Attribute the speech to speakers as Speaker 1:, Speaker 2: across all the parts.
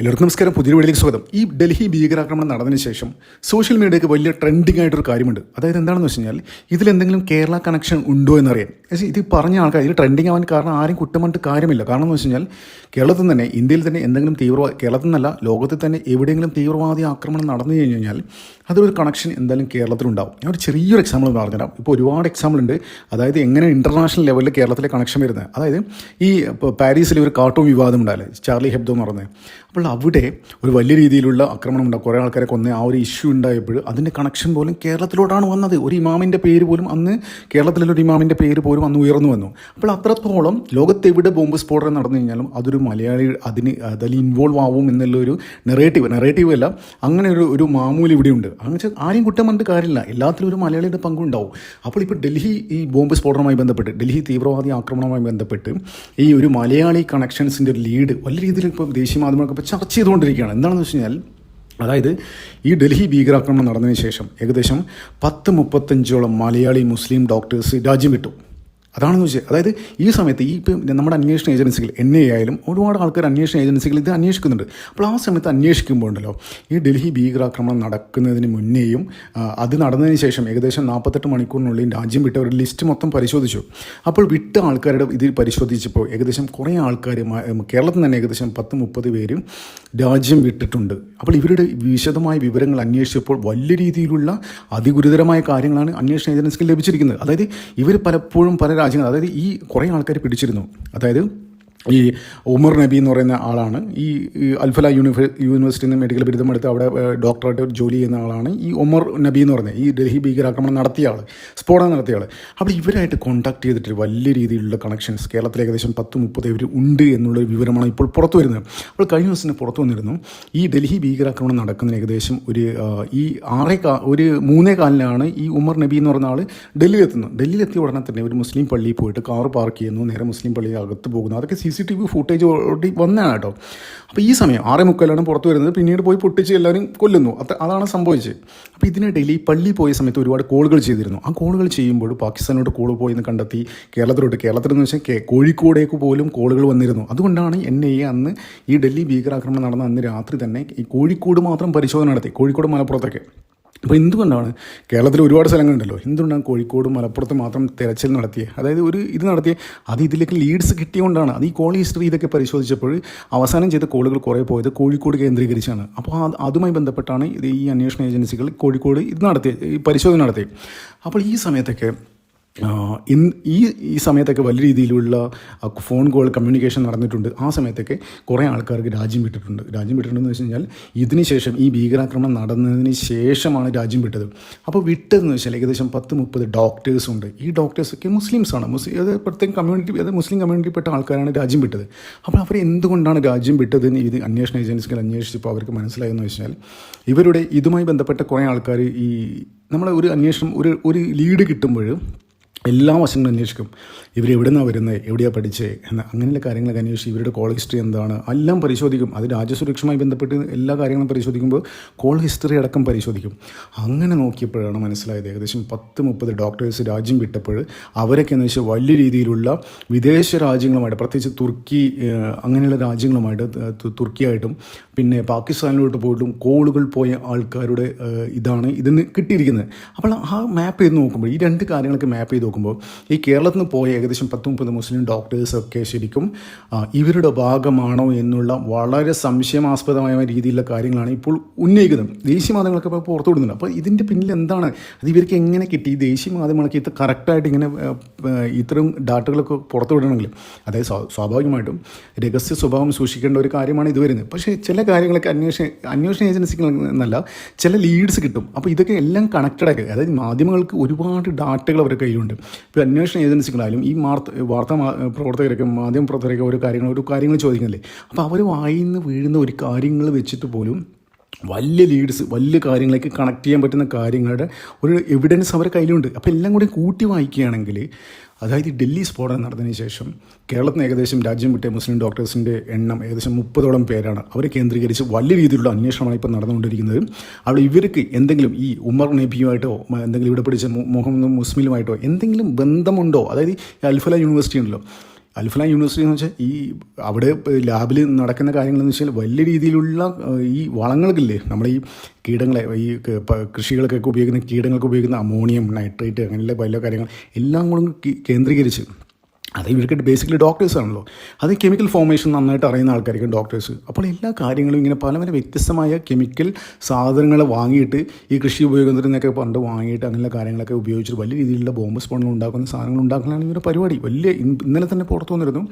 Speaker 1: എല്ലാവർക്കും നമസ്കാരം. പുതിയ വീഡിയോയിലേക്ക് സ്വാഗതം. ഈ ഡൽഹി ഭീകരാക്രമണം നടന്നതിന് ശേഷം സോഷ്യൽ മീഡിയയ്ക്ക് വലിയ ട്രെൻഡിങ് ആയിട്ടൊരു കാര്യമുണ്ട്. അതായത് എന്താണെന്ന് വെച്ച് കഴിഞ്ഞാൽ ഇതിലെന്തെങ്കിലും കേരള കണക്ഷൻ ഉണ്ടോ എന്നറിയാൻ. ഇത് പറഞ്ഞ ആൾക്കാർ ഇതിൽ ട്രെൻഡിങ് ആവാൻ കാരണം ആരും കുറ്റം പറഞ്ഞിട്ട് കാര്യമില്ല. കാരണം എന്ന് വെച്ച് കഴിഞ്ഞാൽ കേരളത്തിൽ തന്നെ ഇന്ത്യയിൽ തന്നെ എന്തെങ്കിലും തീവ്രവാദ കേരളത്തിൽ നിന്നല്ല ലോകത്തിൽ തന്നെ എവിടെയെങ്കിലും തീവ്രവാദി ആക്രമണം നടന്നു കഴിഞ്ഞ് കഴിഞ്ഞാൽ അതൊരു കണക്ഷൻ എന്തായാലും കേരളത്തിലുണ്ടാവും. ഞാൻ ഒരു ചെറിയൊരു എക്സാമ്പിൾ പറഞ്ഞുതരാം. ഇപ്പോൾ ഒരുപാട് എക്സാമ്പിൾ ഉണ്ട്. അതായത് എങ്ങനെ ഇന്റർനാഷണൽ ലെവലിൽ കേരളത്തിലെ കണക്ഷൻ വരുന്നത്. അതായത് ഈ പാരീസിൽ ഒരു കാർട്ടൂൺ വിവാദം ഉണ്ടായില്ലേ? ചാർലി ഹെബ്ദോ എന്ന് പറഞ്ഞത് അപ്പോൾ അവിടെ ഒരു വലിയ രീതിയിലുള്ള ആക്രമണം ഉണ്ട് കുറേ ആൾക്കാരെ കൊന്ന ആ ഒരു ഇഷ്യൂ ഉണ്ടായപ്പോൾ അതിന്റെ കണക്ഷൻ പോലും കേരളത്തിലോട്ടാണ് വന്നത്. ഒരു ഇമാമിന്റെ പേര് പോലും അന്ന് കേരളത്തിലുള്ള ഒരു ഇമാമിന്റെ പേര് പോലും അന്ന് ഉയർന്നു വന്നു. അപ്പോൾ അത്രത്തോളം ലോകത്തെവിടെ ബോംബ് സ്ഫോടനം നടന്നു കഴിഞ്ഞാലും അതൊരു മലയാളി അതിന് അതിൽ ഇൻവോൾവ് ആവും എന്നുള്ള ഒരു നെറേറ്റീവ് നെറേറ്റീവ് അല്ല. അങ്ങനെ ഒരു ഒരു മാമൂൽ ഇവിടെയുണ്ട് അങ്ങനെ ആരെയും കുറ്റം കണ്ട് കാര്യമില്ല. എല്ലാത്തിലും ഒരു മലയാളിയുടെ പങ്കുണ്ടാവും. അപ്പോൾ ഇപ്പോൾ ഡൽഹി ഈ ബോംബ് സ്ഫോടനവുമായി ബന്ധപ്പെട്ട് ഡൽഹി തീവ്രവാദി ആക്രമണവുമായി ബന്ധപ്പെട്ട് ഈ ഒരു മലയാളി കണക്ഷൻസിന്റെ ഒരു ലീഡ് വലിയ രീതിയിൽ ഇപ്പോൾ ദേശീയ മാധ്യമങ്ങളൊക്കെ ഇപ്പോൾ ചർച്ച ചെയ്തുകൊണ്ടിരിക്കുകയാണ്. എന്താണെന്ന് വെച്ച് കഴിഞ്ഞാൽ അതായത് ഈ ഡൽഹി ഭീകരാക്രമണം നടന്നതിന് ശേഷം ഏകദേശം പത്ത് മുപ്പത്തഞ്ചോളം മലയാളി മുസ്ലിം ഡോക്ടേഴ്സ് രാജ്യം വിട്ടു. അതാണെന്ന് വെച്ചാൽ അതായത് ഈ സമയത്ത് ഈ ഇപ്പം നമ്മുടെ അന്വേഷണ ഏജൻസികൾ എൻ ഐ ആയാലും ഒരുപാട് ആൾക്കാർ അന്വേഷണ ഏജൻസികൾ ഇത് അന്വേഷിക്കുന്നുണ്ട്. അപ്പോൾ ആ സമയത്ത് അന്വേഷിക്കുമ്പോൾ ഉണ്ടല്ലോ ഈ ഡൽഹി ഭീകരാക്രമണം നടക്കുന്നതിന് മുന്നേയും അത് നടന്നതിന് ശേഷം ഏകദേശം നാൽപ്പത്തെട്ട് മണിക്കൂറിനുള്ളിൽ രാജ്യം വിട്ട ഒരു ലിസ്റ്റ് മൊത്തം പരിശോധിച്ചു. അപ്പോൾ വിട്ട ആൾക്കാരുടെ ഇത് പരിശോധിച്ചപ്പോൾ ഏകദേശം കുറേ ആൾക്കാർ കേരളത്തിൽ തന്നെ ഏകദേശം പത്ത് മുപ്പത് പേരും രാജ്യം വിട്ടിട്ടുണ്ട്. അപ്പോൾ ഇവരുടെ വിശദമായ വിവരങ്ങൾ അന്വേഷിച്ചപ്പോൾ വലിയ രീതിയിലുള്ള അതിഗുരുതരമായ കാര്യങ്ങളാണ് അന്വേഷണ ഏജൻസികൾ ലഭിച്ചിരിക്കുന്നത്. അതായത് ഇവർ പലപ്പോഴും പല രാജ്യങ്ങൾ അതായത് ഈ കുറേ ആൾക്കാർ പിടിച്ചിരുന്നു. അതായത് ഈ ഉമർ നബി എന്ന് പറയുന്ന ആളാണ്. ഈ അൽഫല യൂണിഫ യൂണിവേഴ്സിറ്റിയിൽ നിന്ന് മെഡിക്കൽ ബിരുദം എടുത്ത് അവിടെ ഡോക്ടറായിട്ട് ജോലി ചെയ്യുന്ന ആളാണ്. ഈ ഉമർ നബി എന്ന് പറയുന്നത് ഈ ഡൽഹി ഭീകരാക്രമണം നടത്തിയ ആൾ സ്ഫോടനം നടത്തിയ ആൾ അപ്പോൾ ഇവരായിട്ട് കോൺടാക്ട് ചെയ്തിട്ട് വലിയ രീതിയിലുള്ള കണക്ഷൻസ് കേരളത്തിൽ ഏകദേശം പത്ത് മുപ്പത് ഇവർ ഉണ്ട് എന്നുള്ള ഒരു വിവരമാണ് ഇപ്പോൾ പുറത്തു വരുന്നത്. അപ്പോൾ കഴിഞ്ഞ ദിവസം പുറത്തു വന്നിരുന്നു. ഈ ഡൽഹി ഭീകരാക്രമണം നടക്കുന്ന ഏകദേശം ഒരു ഈ ആറേ കാ ഒരു മൂന്നേ കാലിലാണ് ഈ ഉമർ നബി എന്ന് പറയുന്ന ആൾ ഡൽഹിയിൽ എത്തുന്നത് ഡൽഹിയിൽ എത്തിയ ഉടനെ തന്നെ ഒരു മുസ്ലിം പള്ളിയിൽ പോയിട്ട് കാർ പാർക്ക് ചെയ്യുന്നു. നേരെ മുസ്ലിം പള്ളിയിൽ അകത്ത് പോകുന്നു. അതൊക്കെ C C T V footage ഓടി വന്നതാണ് കേട്ടോ. അപ്പോൾ ഈ സമയം ആറേ മുക്കാലാണ് പുറത്ത് വരുന്നത്. പിന്നീട് പോയി പൊട്ടിച്ച് എല്ലാവരും കൊല്ലുന്നു. അത് അതാണ് സംഭവിച്ചത്. അപ്പോൾ ഇതിനിടയിൽ ഈ പള്ളി പോയ സമയത്ത് ഒരുപാട് കോളുകൾ ചെയ്തിരുന്നു. ആ കോളുകൾ ചെയ്യുമ്പോൾ പാകിസ്ഥാനോട് കോൾ പോയി എന്ന് കണ്ടെത്തി കേരളത്തിലോട്ട് കേരളത്തിൽ എന്ന് വെച്ചാൽ കോഴിക്കോടേക്ക് പോലും കോളുകൾ വന്നിരുന്നു. അതുകൊണ്ടാണ് എൻ ഐ എ അന്ന് ഈ ഡൽഹി ഭീകരാക്രമണം നടന്ന അന്ന് രാത്രി തന്നെ ഈ കോഴിക്കോട് മാത്രം പരിശോധന നടത്തി. കോഴിക്കോട് മലപ്പുറത്തൊക്കെ. അപ്പോൾ എന്തുകൊണ്ടാണ് കേരളത്തിൽ ഒരുപാട് സ്ഥലങ്ങളുണ്ടല്ലോ. എന്തുകൊണ്ടാണ് കോഴിക്കോട് മലപ്പുറത്ത് മാത്രം തിരച്ചിൽ നടത്തിയത് അതായത് ഒരു ഇത് നടത്തിയ. അത് ഇതിലേക്ക് ലീഡ്സ് കിട്ടിയതുകൊണ്ടാണ് അത് ഈ കോൾ ഹിസ്റ്ററി ഇതൊക്കെ പരിശോധിച്ചപ്പോൾ അവസാനം ചെയ്ത കോളുകൾ കുറേ പോയത് കോഴിക്കോട് കേന്ദ്രീകരിച്ചാണ്. അപ്പോൾ അത് അതുമായി ബന്ധപ്പെട്ടാണ് ഇത് ഈ അന്വേഷണ ഏജൻസികൾ കോഴിക്കോട് ഇത് നടത്തിയത് ഈ പരിശോധന നടത്തിയത് അപ്പോൾ ഈ സമയത്തൊക്കെ ഇൻ ഈ ഈ സമയത്തൊക്കെ വലിയ രീതിയിലുള്ള ഫോൺ കോൾ കമ്മ്യൂണിക്കേഷൻ നടന്നിട്ടുണ്ട്. ആ സമയത്തൊക്കെ കുറേ ആൾക്കാർക്ക് രാജ്യം വിട്ടിട്ടുണ്ട്. രാജ്യം വിട്ടിട്ടുണ്ടെന്ന് വെച്ച് കഴിഞ്ഞാൽ ഇതിന് ശേഷം ഈ ഭീകരാക്രമണം നടന്നതിന് ശേഷമാണ് രാജ്യം വിട്ടത്. അപ്പോൾ വിട്ടതെന്ന് വെച്ചാൽ ഏകദേശം പത്ത് മുപ്പത് ഡോക്ടേഴ്സ് ഉണ്ട്. ഈ ഡോക്ടേഴ്സൊക്കെ മുസ്ലിംസാണ് മുസ്ലിം അത് പ്രത്യേകം കമ്മ്യൂണിറ്റി അതായത് മുസ്ലിം കമ്മ്യൂണിറ്റിപ്പെട്ട ആൾക്കാരാണ് രാജ്യം വിട്ടത്. അപ്പോൾ അവർ എന്തുകൊണ്ടാണ് രാജ്യം വിട്ടതെന്ന് ഇത് അന്വേഷണ ഏജൻസികൾ അന്വേഷിച്ചപ്പോൾ അവർക്ക് മനസ്സിലായെന്ന് വെച്ചാൽ ഇവരുടെ ഇതുമായി ബന്ധപ്പെട്ട കുറേ ആൾക്കാർ ഈ നമ്മൾ ഒരു അന്വേഷണം ഒരു ഒരു ലീഡ് കിട്ടുമ്പോൾ എല്ലാ വശങ്ങളും അന്വേഷിക്കും. ഇവർ എവിടെ നിന്നാണ് വരുന്നത് എവിടെയാണ് പഠിച്ചത് എന്ന അങ്ങനെയുള്ള കാര്യങ്ങളൊക്കെ അന്വേഷിച്ച് ഇവരുടെ കോൾ ഹിസ്റ്ററി എന്താണ്? എല്ലാം പരിശോധിക്കും. അത് രാജ്യസുരക്ഷയുമായി ബന്ധപ്പെട്ട് എല്ലാ കാര്യങ്ങളും പരിശോധിക്കുമ്പോൾ കോൾ ഹിസ്റ്ററി അടക്കം പരിശോധിക്കും. അങ്ങനെ നോക്കിയപ്പോഴാണ് മനസ്സിലായത് ഏകദേശം പത്ത് മുപ്പത് ഡോക്ടേഴ്സ് രാജ്യം വിട്ടപ്പോൾ അവരൊക്കെ എന്ന് വെച്ചാൽ വലിയ രീതിയിലുള്ള വിദേശ രാജ്യങ്ങളുമായിട്ട് പ്രത്യേകിച്ച് തുർക്കി അങ്ങനെയുള്ള രാജ്യങ്ങളുമായിട്ട് തുർക്കിയായിട്ടും പിന്നെ പാകിസ്ഥാനിലോട്ട് പോയിട്ടും കോളുകൾ പോയ ആൾക്കാരുടെ ഇതാണ് ഇതിന് കിട്ടിയിരിക്കുന്നത്. അപ്പോൾ ആ മാപ്പ് ചെയ്ത് നോക്കുമ്പോൾ ഈ രണ്ട് കാര്യങ്ങളൊക്കെ മാപ്പ് ചെയ്ത് നോക്കുമ്പോൾ ഈ കേരളത്തിൽ നിന്ന് പോയ ഏകദേശം പത്ത് മുപ്പത് മുസ്ലിം ഡോക്ടേഴ്സൊക്കെ ശരിക്കും ഇവരുടെ ഭാഗമാണോ എന്നുള്ള വളരെ സംശയമാസ്പദമായ രീതിയിലുള്ള കാര്യങ്ങളാണ് ഇപ്പോൾ ഉന്നയിക്കുന്നത്. ദേശീയ മാധ്യമങ്ങളൊക്കെ ഇപ്പോൾ പുറത്തു വിടുന്നുണ്ട്. അപ്പോൾ ഇതിന്റെ പിന്നിൽ എന്താണ്? അത് ഇവർക്ക് എങ്ങനെ കിട്ടി? ഈ ദേശീയ മാധ്യമങ്ങളൊക്കെ ഇത് കറക്റ്റായിട്ട് ഇങ്ങനെ ഇത്തരം ഡാറ്റകളൊക്കെ പുറത്തു വിടണമെങ്കിൽ. അതായത് സ്വാ- സ്വാഭാവികമായിട്ടും രഹസ്യ സ്വഭാവം സൂക്ഷിക്കേണ്ട ഒരു കാര്യമാണ് ഇത് വരുന്നത്. പക്ഷേ ചില കാര്യങ്ങളൊക്കെ അന്വേഷണ അന്വേഷണ ഏജൻസികൾ എന്നല്ല ചില ലീഡ്സ് കിട്ടും. അപ്പോൾ ഇതൊക്കെ എല്ലാം കണക്റ്റഡ് ആക്കി. അതായത് മാധ്യമങ്ങൾക്ക് ഒരുപാട് ഡാറ്റകൾ അവരുടെ കയ്യിലുണ്ട്. ഇപ്പോൾ അന്വേഷണ ഏജൻസികളായാലും ഈ വാർത്ത വാർത്താ പ്രവർത്തകരൊക്കെ മാധ്യമ പ്രവർത്തകരൊക്കെ ഓരോ കാര്യങ്ങൾ ഓരോ കാര്യങ്ങൾ ചോദിക്കുന്നില്ലേ? അപ്പോൾ അവർ വായിന്ന് വീഴുന്ന ഒരു കാര്യങ്ങൾ വെച്ചിട്ട് പോലും വലിയ ലീഡ്സ് വലിയ കാര്യങ്ങളേക്ക് കണക്ട് ചെയ്യാൻ പറ്റുന്ന കാര്യങ്ങളുടെ ഒരു എവിഡൻസ് അവരുടെ കയ്യിലുണ്ട്. അപ്പോൾ എല്ലാം കൂടി കൂട്ടി വായിക്കുകയാണെങ്കിൽ അതായത് ഡൽഹി സ്ഫോടനം നടന്നതിന് ശേഷം കേരളത്തിന് ഏകദേശം രാജ്യം വിട്ട മുസ്ലിം ഡോക്ടേഴ്സിന്റെ എണ്ണം ഏകദേശം മുപ്പതോളം പേരാണ് അവരെ കേന്ദ്രീകരിച്ച് വലിയ രീതിയിലുള്ള അന്വേഷണമാണ് ഇപ്പോൾ നടന്നുകൊണ്ടിരിക്കുന്നത്. അവിടെ ഇവർക്ക് എന്തെങ്കിലും ഈ ഉമർ നബിയുമായിട്ടോ എന്തെങ്കിലും ഇവിടെ പിടിച്ച മുഹമ്മദ് മുസ്ലിമുമായിട്ടോ എന്തെങ്കിലും ബന്ധമുണ്ടോ? അതായത് അൽഫല യൂണിവേഴ്സിറ്റി ഉണ്ടല്ലോ. അൽഫല യൂണിവേഴ്സിറ്റി എന്ന് വെച്ചാൽ ഈ അവിടെ ലാബിൽ നടക്കുന്ന കാര്യങ്ങളെന്ന് വെച്ചാൽ വലിയ രീതിയിലുള്ള ഈ വളങ്ങൾക്കില്ലേ? നമ്മൾ ഈ കീടങ്ങളെ ഈ കൃഷികൾക്കൊക്കെ ഉപയോഗിക്കുന്ന കീടങ്ങൾക്ക് ഉപയോഗിക്കുന്ന അമോണിയം നൈട്രേറ്റ് അങ്ങനെയുള്ള പല കാര്യങ്ങൾ എല്ലാം കൂടെ കേന്ദ്രീകരിച്ച്. അത് ഇവർക്ക് ബേസിക്കലി ഡോക്ടേഴ്സ് ആണല്ലോ. അത് കെമിക്കൽ ഫോർമേഷൻ നന്നായിട്ട് അറിയുന്ന ആൾക്കാരായിരിക്കും ഡോക്ടേഴ്സ് അപ്പോൾ എല്ലാ കാര്യങ്ങളും ഇങ്ങനെ പല പല വ്യത്യസ്തമായ കെമിക്കൽ സാധനങ്ങൾ വാങ്ങിയിട്ട് ഈ കൃഷി ഉപയോഗത്തിനൊക്കെ പണ്ട് വാങ്ങിയിട്ട് അങ്ങനെയുള്ള കാര്യങ്ങളൊക്കെ ഉപയോഗിച്ചിട്ട് വലിയ രീതിയിലുള്ള ബോംബ് സ്ഫോടനം ഉണ്ടാക്കുന്ന സാധനങ്ങൾ ഉണ്ടാക്കുന്നതാണ് ഇവരുടെ പരിപാടി. വലിയ ഇന്നലെ തന്നെ പുറത്തു വന്നിരുന്നു.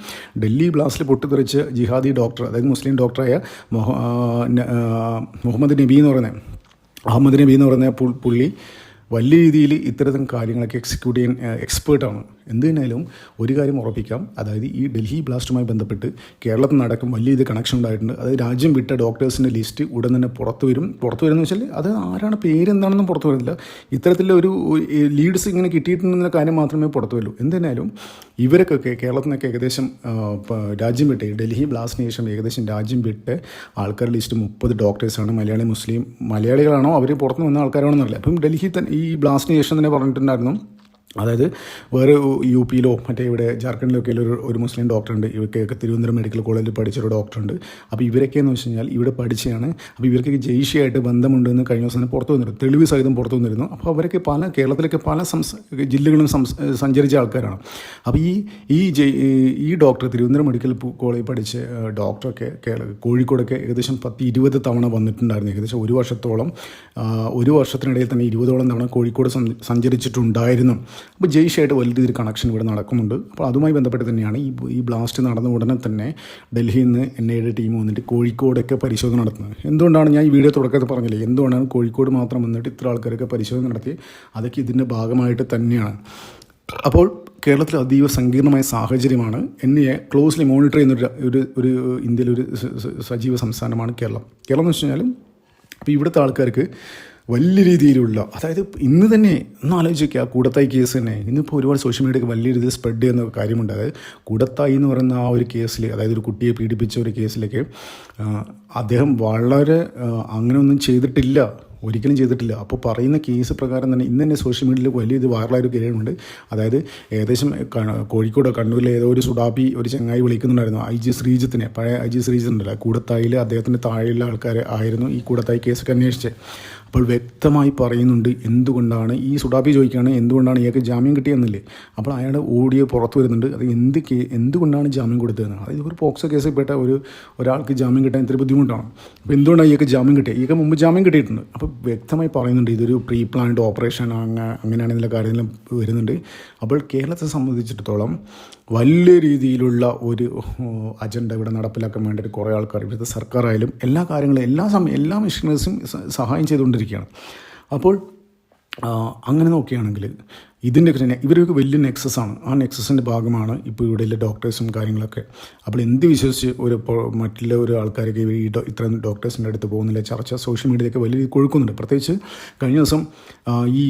Speaker 1: ഡൽഹി ബ്ലാസ്റ്റിൽ പൊട്ടിത്തെറിച്ച് ജിഹാദി ഡോക്ടർ അതായത് മുസ്ലിം ഡോക്ടറായ മുഹമ്മദ് നബി എന്ന് പറയുന്നത് അഹമ്മദ് നബി എന്ന് പറയുന്ന പുള്ളി വലിയ രീതിയിൽ ഇത്തരം കാര്യങ്ങളൊക്കെ എക്സിക്യൂട്ട് ചെയ്യാൻ എക്സ്പേർട്ടാണ് എന്ത് തന്നെയാലും ഒരു കാര്യം ഉറപ്പിക്കാം. അതായത് ഈ ഡൽഹി ബ്ലാസ്റ്റുമായി ബന്ധപ്പെട്ട് കേരളത്തിൽ നടക്കും വലിയ ഇത് കണക്ഷൻ ഉണ്ടായിട്ടുണ്ട്. അതായത് രാജ്യം വിട്ട ഡോക്ടേഴ്സിന്റെ ലിസ്റ്റ് ഉടൻ തന്നെ പുറത്തു വരും. പുറത്തു വരുന്ന വെച്ചാൽ അത് ആരാണ് പേരെന്താണെന്നും പുറത്തു വരുന്നില്ല ഇത്തരത്തിലുള്ള ഒരു ലീഡ്സ് ഇങ്ങനെ കിട്ടിയിട്ടുണ്ടെന്ന കാര്യം മാത്രമേ പുറത്തു വരുള്ളൂ എന്തിനായാലും ഇവരൊക്കെ കേരളത്തിൽ നിന്നൊക്കെ ഏകദേശം രാജ്യം വിട്ട് ഡൽഹി ബ്ലാസ്റ്റിന് ശേഷം ഏകദേശം രാജ്യം വിട്ട് ആൾക്കാരുടെ ലിസ്റ്റ് മുപ്പത് ഡോക്ടേഴ്സാണ് മലയാളി മുസ്ലിം മലയാളികളാണോ അവർ പുറത്തുനിന്ന് വന്ന ആൾക്കാരാണോ എന്നറിയില്ല. അപ്പം ഡൽഹി തന്നെ ഈ ബ്ലാസ്റ്റിന് ശേഷം തന്നെ പറഞ്ഞിട്ടുണ്ടായിരുന്നു. അതായത് വേറെ യു പിയിലോ മറ്റേ ഇവിടെ ജാർഖണ്ഡിലൊക്കെ ഒരു ഒരു മുസ്ലിം ഡോക്ടറുണ്ട്. ഇവർക്കൊക്കെ തിരുവനന്തപുരം മെഡിക്കൽ കോളേജിൽ പഠിച്ചൊരു ഡോക്ടറുണ്ട്. അപ്പോൾ ഇവരൊക്കെ എന്ന് വെച്ച് കഴിഞ്ഞാൽ ഇവിടെ പഠിച്ചതാണ് അപ്പോൾ ഇവർക്കൊക്കെ ജയ്ഷിയായിട്ട് ബന്ധമുണ്ടെന്ന് കഴിഞ്ഞ ദിവസം പുറത്തു വന്നിരുന്നു. തെളിവ് സഹിതം പുറത്തു വന്നിരുന്നു. അപ്പോൾ അവരൊക്കെ പല കേരളത്തിലൊക്കെ പല സംസ് ജില്ലകളും സഞ്ചരിച്ച ആൾക്കാരാണ്. അപ്പോൾ ഈ ഈ ഈ ഡോക്ടർ തിരുവനന്തപുരം മെഡിക്കൽ കോളേജിൽ പഠിച്ച ഡോക്ടറൊക്കെ കേരള കോഴിക്കോടൊക്കെ ഏകദേശം പത്ത് ഇരുപത് തവണ വന്നിട്ടുണ്ടായിരുന്നു. ഏകദേശം ഒരു വർഷത്തോളം ഒരു വർഷത്തിനിടയിൽ തന്നെ ഇരുപതോളം തവണ കോഴിക്കോട് സഞ്ച- സഞ്ചരിച്ചിട്ടുണ്ടായിരുന്നു. അപ്പോൾ ജയ്ഷായിട്ട് വലിയ രീതിയിൽ കണക്ഷൻ ഇവിടെ നടക്കുന്നുണ്ട്. അപ്പോൾ അതുമായി ബന്ധപ്പെട്ട് തന്നെയാണ് ഈ ഈ ബ്ലാസ്റ്റ് നടന്ന ഉടനെ തന്നെ ഡൽഹിയിൽ നിന്ന് എൻ ഐയുടെ ടീം വന്നിട്ട് കോഴിക്കോടൊക്കെ പരിശോധന നടത്തുന്നത്. എന്തുകൊണ്ടാണ് ഞാൻ ഈ വീഡിയോ തുടക്കത്തിൽ പറഞ്ഞില്ലേ? എന്തുകൊണ്ടാണ് കോഴിക്കോട് മാത്രം വന്നിട്ട് ഇത്ര ആൾക്കാരൊക്കെ പരിശോധന നടത്തി അതൊക്കെ ഇതിന്റെ ഭാഗമായിട്ട് തന്നെയാണ്. അപ്പോൾ കേരളത്തിൽ അതീവ സങ്കീർണമായ സാഹചര്യമാണ് എന്നെ ക്ലോസ്ലി മോണിറ്റർ ചെയ്യുന്ന ഒരു ഒരു ഒരു ഇന്ത്യയിലെ ഒരു സ- സ- സജീവ സംസ്ഥാനമാണ് കേരളം. കേരളം എന്ന് വെച്ച് കഴിഞ്ഞാൽ അപ്പോൾ ഇവിടുത്തെ ആൾക്കാർക്ക് വലിയ രീതിയിലുള്ള അതായത് ഇന്ന് തന്നെ ഒന്ന് ആലോചിക്കുക കൂടത്തായി കേസ് തന്നെ. ഇന്നിപ്പോൾ ഒരുപാട് സോഷ്യൽ മീഡിയയ്ക്ക് വലിയ രീതിയിൽ സ്പ്രെഡ് ചെയ്യുന്ന കാര്യമുണ്ട്. അതായത് കൂടത്തായി എന്ന് പറയുന്ന ആ ഒരു കേസിൽ അതായത് ഒരു കുട്ടിയെ പീഡിപ്പിച്ച ഒരു കേസിലൊക്കെ അദ്ദേഹം വളരെ അങ്ങനെ അങ്ങനെയൊന്നും ചെയ്തിട്ടില്ല. ഒരിക്കലും ചെയ്തിട്ടില്ല. അപ്പോൾ പറയുന്ന കേസ് പ്രകാരം തന്നെ ഇന്ന് തന്നെ സോഷ്യൽ മീഡിയയിൽ വലിയ ഇത് വൈറലായ ഒരു കാര്യമുണ്ട് അതായത് ഏകദേശം കോഴിക്കോട് കണ്ണൂരിലെ ഏതോ ഒരു സുഡാപ്പി ഒരു ചങ്ങായി വിളിക്കുന്നുണ്ടായിരുന്നു. I G ശ്രീജിത്തിനെ. പഴയ ഐ ജി ശ്രീജിത്ത് ഉണ്ടല്ലോ കൂടത്തായിൽ അദ്ദേഹത്തിന്റെ താഴെയുള്ള ആൾക്കാർ ആയിരുന്നു ഈ കൂടത്തായി കേസൊക്കെ അന്വേഷിച്ചത് അപ്പോൾ വ്യക്തമായി പറയുന്നുണ്ട് എന്തുകൊണ്ടാണ് ഈ സുഡാപ്പി ചോദിക്കുകയാണ് എന്തുകൊണ്ടാണ് ഇയാൾക്ക് ജാമ്യം കിട്ടിയെന്നില്ലേ. അപ്പോൾ അയാൾ ഓഡിയോ പുറത്ത് വരുന്നുണ്ട്. അത് എന്ത് കേ എന്തുകൊണ്ടാണ് ജാമ്യം കൊടുത്തതെന്ന്. അതായത് ഒരു പോക്സോ കേസിൽ പെട്ട ഒരു ഒരാൾക്ക് ജാമ്യം കിട്ടാൻ ഇത്തിരി ബുദ്ധിമുട്ടാണ്. അപ്പോൾ എന്തുകൊണ്ടാണ് ഇയാൾക്ക് ജാമ്യം കിട്ടിയത്? ഇയാൾക്ക് മുമ്പ് ജാമ്യം കിട്ടിയിട്ടുണ്ട്. അപ്പോൾ വ്യക്തമായി പറയുന്നുണ്ട് ഇതൊരു പ്രീ പ്ലാൻഡ് ഓപ്പറേഷൻ അങ്ങനെ അങ്ങനെയാണെന്നുള്ള കാര്യങ്ങളും വരുന്നുണ്ട്. അപ്പോൾ കേരളത്തെ സംബന്ധിച്ചിടത്തോളം വലിയ രീതിയിലുള്ള ഒരു അജണ്ട ഇവിടെ നടപ്പിലാക്കാൻ വേണ്ടിയിട്ട് കുറേ ആൾക്കാർ ഇവിടുത്തെ സർക്കാരായാലും എല്ലാ കാര്യങ്ങളും എല്ലാ സമയം എല്ലാ മിഷനേഴ്സും സഹായം ചെയ്തുകൊണ്ടിരിക്കുകയാണ്. അപ്പോൾ അങ്ങനെ നോക്കുകയാണെങ്കിൽ ഇതിന്റെ തന്നെ ഇവരൊക്കെ വലിയ നെക്സസ് ആണ്. ആ നെക്സസിന്റെ ഭാഗമാണ് ഇപ്പോൾ ഇവിടെയുള്ള ഡോക്ടേഴ്സും കാര്യങ്ങളൊക്കെ. അപ്പോൾ എന്ത് വിശ്വസിച്ച് ഒരു മറ്റുള്ള ഒരു ആൾക്കാരൊക്കെ ഇവർ ഈ ഇത്തരം ഡോക്ടേഴ്സിന്റെ അടുത്ത് പോകുന്നില്ല ചർച്ച സോഷ്യൽ മീഡിയയിലൊക്കെ വലിയ രീതിയിൽ കൊഴുക്കുന്നുണ്ട്. പ്രത്യേകിച്ച് കഴിഞ്ഞ ദിവസം ഈ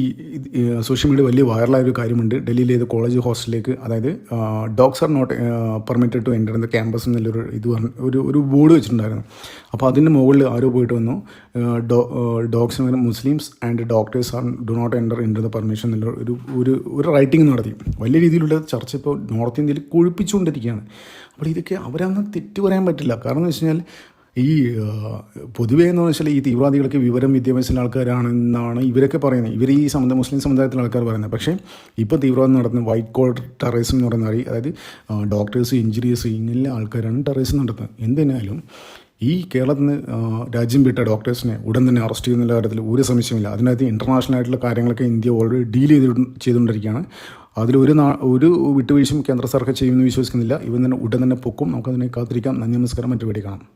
Speaker 1: സോഷ്യൽ മീഡിയ വലിയ വൈറലായ ഒരു കാര്യമുണ്ട്. ഡൽഹിയിലെ ഏത് കോളേജ് ഹോസ്റ്റലിലേക്ക് അതായത് dogs are not permitted to enter the campus എന്നുള്ളൊരു ഇത് പറഞ്ഞു ഒരു ഒരു ബോർഡ് വെച്ചിട്ടുണ്ടായിരുന്നു. അപ്പോൾ അതിന്റെ മുകളിൽ ആരോ പോയിട്ട് വന്നു. ഡോ dogs Muslims and doctors are do not enter in the permission എന്നുള്ള ഒരു ഒരു ഒരു റൈറ്റിംഗ് നടത്തി. വലിയ രീതിയിലുള്ള ചർച്ച ഇപ്പോൾ നോർത്ത് ഇന്ത്യയിൽ കൊഴുപ്പിച്ചുകൊണ്ടിരിക്കുകയാണ്. അപ്പോൾ ഇതൊക്കെ അവരൊന്നും തെറ്റു പറയാൻ പറ്റില്ല. കാരണം എന്ന് വെച്ച് കഴിഞ്ഞാൽ ഈ പൊതുവേ എന്ന് വെച്ചാൽ ഈ തീവ്രവാദികളൊക്കെ വിവരം വിദ്യാഭ്യാസമുള്ള ആൾക്കാരാണെന്നാണ് ഇവരൊക്കെ പറയുന്നത്. ഇവർ ഈ സമുദ മുസ്ലിം സമുദായത്തിലെ ആൾക്കാർ പറയുന്നത്. പക്ഷേ ഇപ്പോൾ തീവ്രവാദം നടത്തുന്ന വൈറ്റ് കോൾ ടെററിസം എന്ന് പറയുന്ന അതായത് ഡോക്ടേഴ്സ് എഞ്ചിനീയേഴ്സ് ഇങ്ങനെയുള്ള ആൾക്കാരാണ് ടെററിസം നടത്തുന്നത്. എന്തിനാലും ഈ കേരളത്തിൽ നിന്ന് രാജ്യം വിട്ട ഡോക്ടേഴ്സിനെ ഉടൻ തന്നെ അറസ്റ്റ് ചെയ്യുന്ന കാര്യത്തിൽ ഒരു സംശയമില്ല അതിനകത്ത് ഇന്റർനാഷണൽ ആയിട്ടുള്ള കാര്യങ്ങളൊക്കെ ഇന്ത്യ ഓൾറെഡി ഡീൽ ചെയ്ത് ചെയ്തുകൊണ്ടിരിക്കുകയാണ്. അതിലൊരു നാ ഒരു വിട്ടുവീഴ്ചയും കേന്ദ്ര സർക്കാർ ചെയ്യുമെന്ന് വിശ്വസിക്കുന്നില്ല. ഇവൻ തന്നെ ഉടൻ തന്നെ പൊക്കും. നമുക്കതിനെ കാത്തിരിക്കാം. നന്ദി നമസ്കാരം. മറ്റു വേണ്ടി കാണാം.